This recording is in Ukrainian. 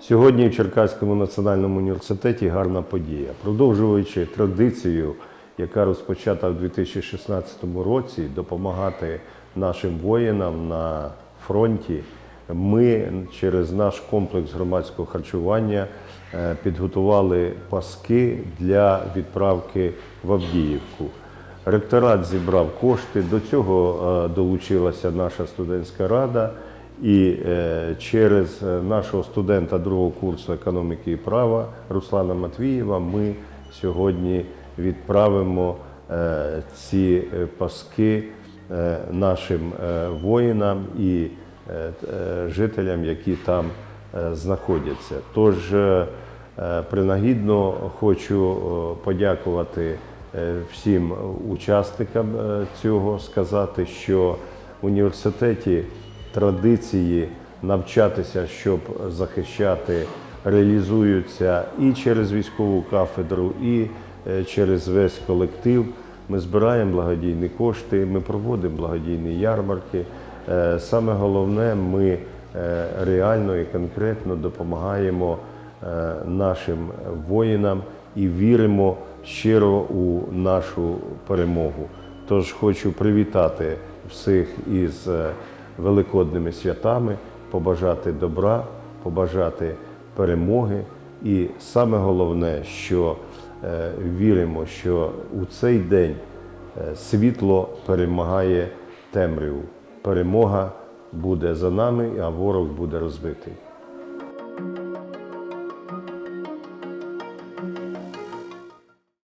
Сьогодні в Черкаському національному університеті гарна подія. Продовжуючи традицію, яка розпочата в 2016 році, допомагати нашим воїнам на фронті, ми через наш комплекс громадського харчування е, підготували паски для відправки в Авдіївку. Ректорат зібрав кошти. До цього е, долучилася наша студентська рада. І е, через е, нашого студента другого курсу економіки і права Руслана Матвієва ми сьогодні відправимо е, ці паски нашим воїнам і жителям, які там знаходяться. Тож принагідно хочу подякувати всім учасникам цього, сказати, що в університеті традиції навчатися, щоб захищати, реалізуються і через військову кафедру, і е, через весь колектив. Ми збираємо благодійні кошти, ми проводимо благодійні ярмарки. Е, Саме головне, ми е, реально і конкретно допомагаємо нашим воїнам і віримо щиро у нашу перемогу. Тож хочу привітати всіх із великодними святами, побажати добра, побажати перемоги. І саме головне, що е, віримо, що у цей день е, світло перемагає темряву. Перемога буде за нами, а ворог буде розбитий.